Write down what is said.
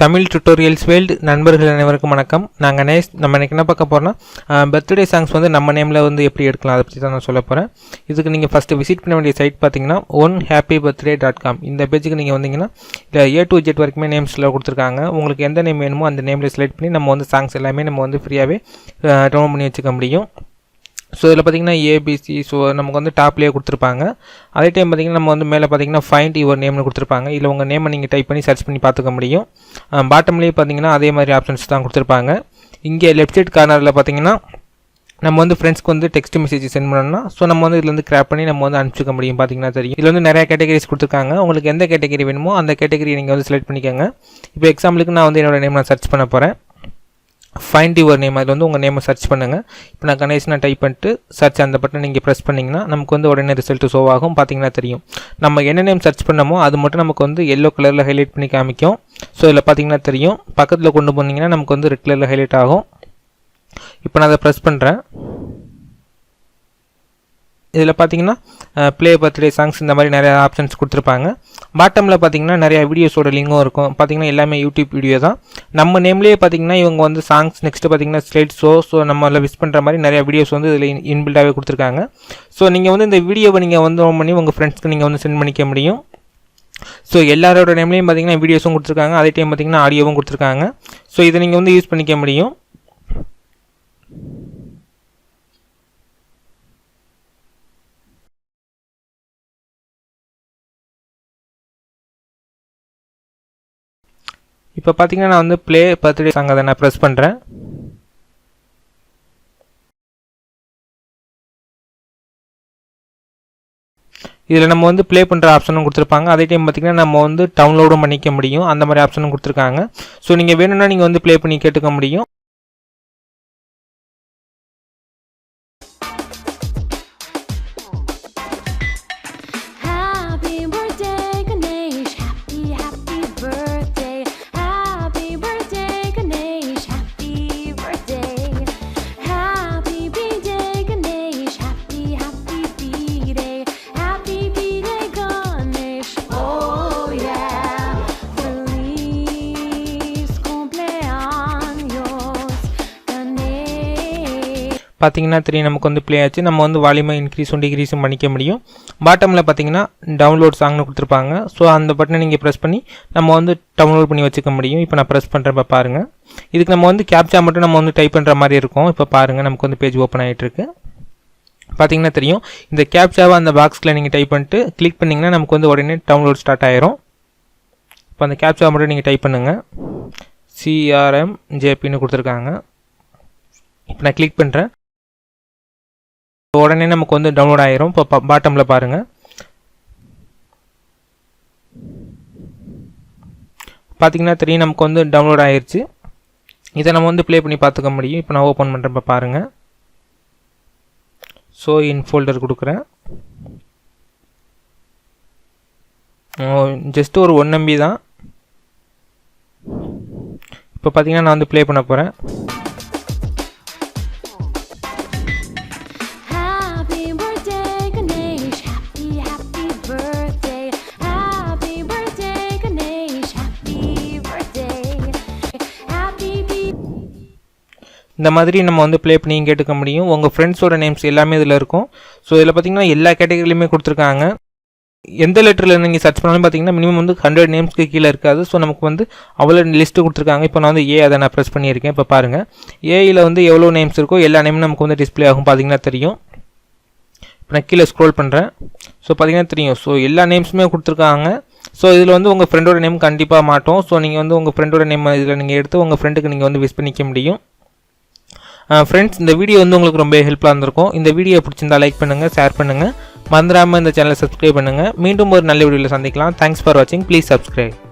Tamil tutorials world நண்பர்கள் அனைவருக்கும் வணக்கம். நாங்கள் நேஸ் நம்ம எனக்கு என்ன பார்க்க போகிறோம்னா பர்த்டே சாங்ஸ் வந்து நம்ம நேமில் வந்து எப்படி எடுக்கலாம் அதை பற்றி தான் நான் சொல்ல போகிறேன் இதுக்கு நீங்கள் ஃபஸ்ட்டு விசிட் பண்ண வேண்டிய சைட் பார்த்தீங்கன்னா one happy birthday dot com இந்த பேஜுக்கு நீங்கள் வந்தீங்கன்னா இல்லை ஏ டு ஜெட் வரைக்குமே நேம்ஸில் கொடுத்துருக்காங்க. உங்களுக்கு எந்த நேம் வேணுமோ அந்த நேமில் செலக்ட் பண்ணி நம்ம வந்து சாங்ஸ் எல்லாமே நம்ம வந்து ஃப்ரீயாகவே டவுன்லோட் பண்ணி வச்சுக்க முடியும். ஸோ இதில் பார்த்தீங்கன்னா ஏபிசி ஸோ நமக்கு வந்து டாப்லேயே கொடுத்துருப்பாங்க. அதே டைம் பார்த்தீங்கன்னா நம்ம வந்து மேலே பார்த்தீங்கன்னா ஃபைண்ட் யுவர் நேம்னு கொடுத்துருப்பாங்க. இல்லை உங்கள் நேமை நீங்கள் டைப் பண்ணி சர்ச் பண்ணி பார்த்துக்க முடியும். பாட்டம்லேயே பார்த்தீங்கன்னா அதே மாதிரி ஆப்ஷன்ஸ் தான் கொடுத்துருப்பாங்க. இங்கே லெஃப்ட் சைட் கார்னரில் பார்த்தீங்கன்னா நம்ம வந்து ஃப்ரெண்ட்ஸ்க்கு வந்து டெக்ஸ்ட் மெசேஜ் சென்ட் பண்ணோம்னா ஸோ நம்ம வந்து இதில் வந்து கிராப் பண்ணி நம்ம வந்து அனுப்பிச்சிக்க முடியும். பார்த்தீங்கன்னா தெரியும். இதில் வந்து நிறைய கேட்டகரிஸ் கொடுத்துருக்காங்க. உங்களுக்கு எந்த கேட்டகரி வேணுமோ அந்த கேட்டகரி நீங்கள் வந்து செலக்ட் பண்ணிக்கோங்க. இப்போ எக்ஸாம்பிளுக்கு நான் வந்து என்னோட நேம் நான் சர்ச் பண்ண போகிறேன் ஃபைண்ட் யுவர் நேம் அதில் வந்து உங்கள் நேமை சர்ச் பண்ணுங்கள் இப்போ நான் கணேஷ் டைப் பண்ணிட்டு சர்ச் அந்த பட்டன் நீங்கள் ப்ரெஸ் பண்ணிங்கன்னா நமக்கு வந்து உடனே ரிசல்ட் ஷோ ஆகும் பார்த்தீங்கன்னா தெரியும். நம்ம என்ன நேம் சர்ச் பண்ணமோ அது மட்டும் நமக்கு வந்து எல்லோ கலரில் ஹைலைட் பண்ணி காமிக்கும். ஸோ இதில் பார்த்தீங்கன்னா தெரியும். பக்கத்தில் கொண்டு போனீங்கன்னா நமக்கு வந்து ரெட் கலரில் ஹைலைட் ஆகும். இப்போ நான் அதை ப்ரெஸ் பண்ணுறேன் இதில் பார்த்தீங்கன்னா ப்ளே பர்த்டே சாங்ஸ் இந்த மாதிரி நிறையா ஆப்ஷன்ஸ் கொடுத்துருப்பாங்க. பாட்டமில் பார்த்தீங்கன்னா நிறையா வீடியோஸோட லிங்கும் இருக்கும். பார்த்தீங்கன்னா எல்லாமே யூடியூப் வீடியோ தான். நம்ம நேம்லேயே பார்த்தீங்கன்னா இவங்க வந்து சாங்ஸ் நெக்ஸ்ட்டு பார்த்தீங்கன்னா ஸ்லைட் ஷோ ஸோ நம்ம நம்மள விஸ் பண்ணுற மாதிரி நிறையா வீடியோஸ் வந்து இதில் இன்பில்டாகவே கொடுத்துருக்காங்க. ஸோ நீங்கள் வந்து இந்த வீடியோவை நீங்கள் வந்து ஓன் பண்ணி உங்கள் ஃப்ரெண்ட்ஸ்க்கு நீங்கள் வந்து சென்ட் பண்ணிக்க முடியும். ஸோ எல்லாரோட நேம்லேயும் பார்த்தீங்கன்னா வீடியோஸும் கொடுத்துருக்காங்க. அதே டைம் பார்த்தீங்கன்னா ஆடியோவும் கொடுத்துருக்காங்க. ஸோ இதை நீங்கள் வந்து யூஸ் பண்ணிக்க முடியும். இப்போ பார்த்தீங்கன்னா நான் வந்து ப்ளே பர்த்டே சாங் அதை நான் ப்ரெஸ் பண்ணுறேன் இதில் நம்ம வந்து ப்ளே பண்ணுற ஆப்ஷனும் கொடுத்துருப்பாங்க. அதே டைம் பார்த்திங்கன்னா நம்ம வந்து டவுன்லோடும் பண்ணிக்க முடியும். அந்த மாதிரி ஆப்ஷனும் கொடுத்துருக்காங்க. ஸோ நீங்கள் வேணும்னா நீங்கள் வந்து ப்ளே பண்ணி கேட்டுக்க முடியும். பார்த்தீங்கன்னா தெரியும் நமக்கு வந்து ப்ளே ஆச்சு. நம்ம வந்து வால்யூமை இன்க்ரீஸும் டிக்ரீஸும் பண்ணிக்க முடியும். பாட்டமில் பார்த்தீங்கன்னா டவுன்லோட் சாங்னு கொடுத்துருப்பாங்க. ஸோ அந்த பட்டனை நீங்கள் ப்ரெஸ் பண்ணி நம்ம வந்து டவுன்லோட் பண்ணி வச்சுக்க முடியும். இப்போ நான் ப்ரெஸ் பண்ணுறப்ப பாருங்கள் இதுக்கு நம்ம வந்து கேப்சா மட்டும் நம்ம வந்து டைப் பண்ணுற மாதிரி இருக்கும். இப்போ பாருங்கள் நமக்கு வந்து பேஜ் ஓப்பன் ஆகிட்டுருக்கு பார்த்தீங்கன்னா தெரியும். இந்த கேப்சாவை அந்த பாக்ஸில் நீங்கள் டைப் பண்ணிட்டு கிளிக் பண்ணிங்கன்னா நமக்கு வந்து உடனே டவுன்லோட் ஸ்டார்ட் ஆயிரும். இப்போ அந்த கேப்சா மட்டும் நீங்கள் டைப் பண்ணுங்கள் சிஆர்எம் ஜேபின்னு கொடுத்துருக்காங்க. இப்போ நான் கிளிக் பண்ணுறேன் உடனே நமக்கு வந்து டவுன்லோட் ஆயிரும். இப்போ பாட்டமில் பாருங்கள் பார்த்தீங்கன்னா தெரியும் நமக்கு வந்து டவுன்லோட் ஆயிருச்சு. இதை நம்ம வந்து ப்ளே பண்ணி பார்த்துக்க முடியும். இப்போ நான் ஓப்பன் பண்ணுறப்ப பாருங்கள் ஸோ இன் ஃபோல்டர் கொடுக்குறேன். ஜஸ்ட் ஒரு ஒன் எம்பி தான். இப்போ பார்த்தீங்கன்னா நான் வந்து ப்ளே பண்ண போகிறேன் இந்த மாதிரி நம்ம வந்து ப்ளே பண்ணி கேட்டுக்க முடியும். உங்கள் ஃப்ரெண்ட்ஸோட நேம்ஸ் எல்லாமே இதில் இருக்கும். ஸோ இதில் பார்த்தீங்கன்னா எல்லா கேட்டகரியிலுமே கொடுத்துருக்காங்க. எந்த லெட்டரில் நீங்கள் சர்ச் பண்ணாலும் பார்த்தீங்கன்னா மினிமம் வந்து ஹண்ட்ரட் நேம்ஸ்க்கு கீழே இருக்காது. ஸோ நமக்கு வந்து அவ்வளோ லிஸ்ட்டு கொடுத்துருக்காங்க. இப்போ நான் வந்து ஏ அதை நான் ப்ரெஸ் பண்ணியிருக்கேன். இப்போ பாருங்கள் ஏயில் வந்து எவ்வளோ நேம்ஸ் இருக்கோ எல்லா நேமும் நமக்கு வந்து டிஸ்ப்ளே ஆகும் பார்த்தீங்கன்னா தெரியும். இப்போ நான் கீழே ஸ்க்ரோல் பண்ணுறேன் ஸோ பார்த்தீங்கன்னா தெரியும். ஸோ எல்லா நேம்ஸுமே கொடுத்துருக்காங்க. ஸோ இதில் வந்து உங்கள் ஃப்ரெண்டோட நேம் கண்டிப்பாக மாட்டோம். ஸோ நீங்கள் வந்து உங்கள் ஃப்ரெண்டோட நேம் இதில் நீங்கள் எடுத்து உங்கள் ஃப்ரெண்டுக்கு நீங்கள் வந்து விஷ் பண்ணிக்க முடியும். ஃப்ரெண்ட்ஸ் இந்த வீடியோ வந்து உங்களுக்கு ரொம்ப ஹெல்ப்ஃபுல்லாக இருந்திருக்கும். இந்த வீடியோ பிடிச்சிருந்தா லைக் பண்ணுங்கள் ஷேர் பண்ணுங்கள் மறந்துடாமல் இந்த சேனலை சப்ஸ்கிரைப் பண்ணுங்கள் மீண்டும் ஒரு நல்ல வீடியோவில் சந்திக்கலாம். தேங்க்ஸ் ஃபார் வாட்சிங் ப்ளீஸ் சப்ஸ்கிரைப்